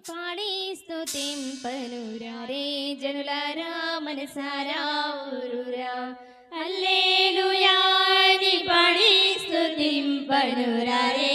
പാടി സ്തുതിം പനുരാരേ ജനുല രാമനസാരാ അല്ലേ ലുയാ പാടി സ്തുതിം പനുരാരേ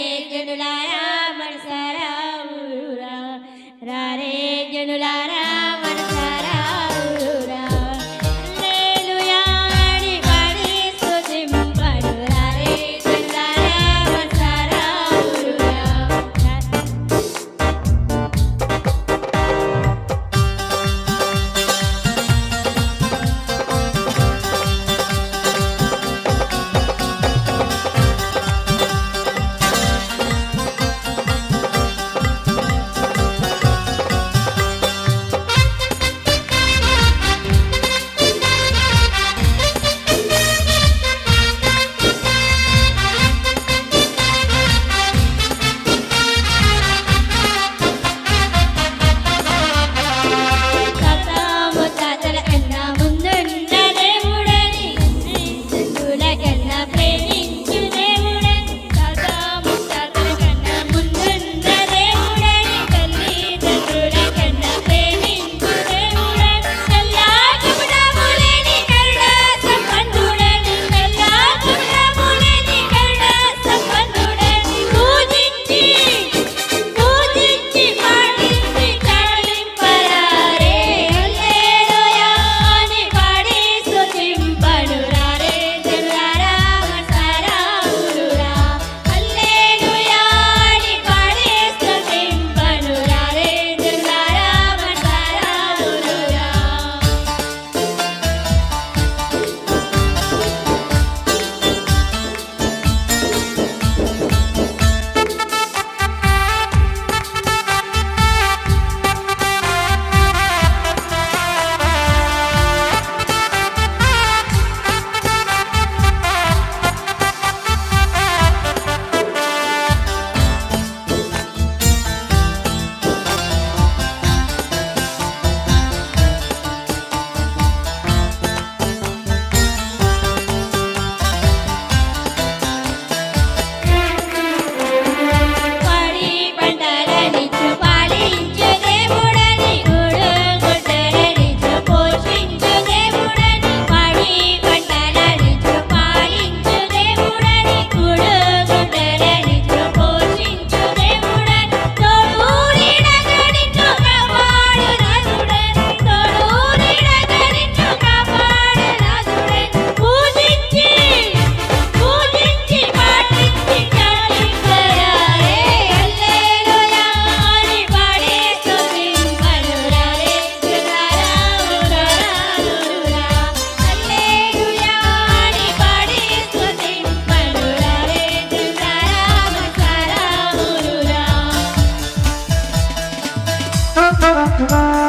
Bye.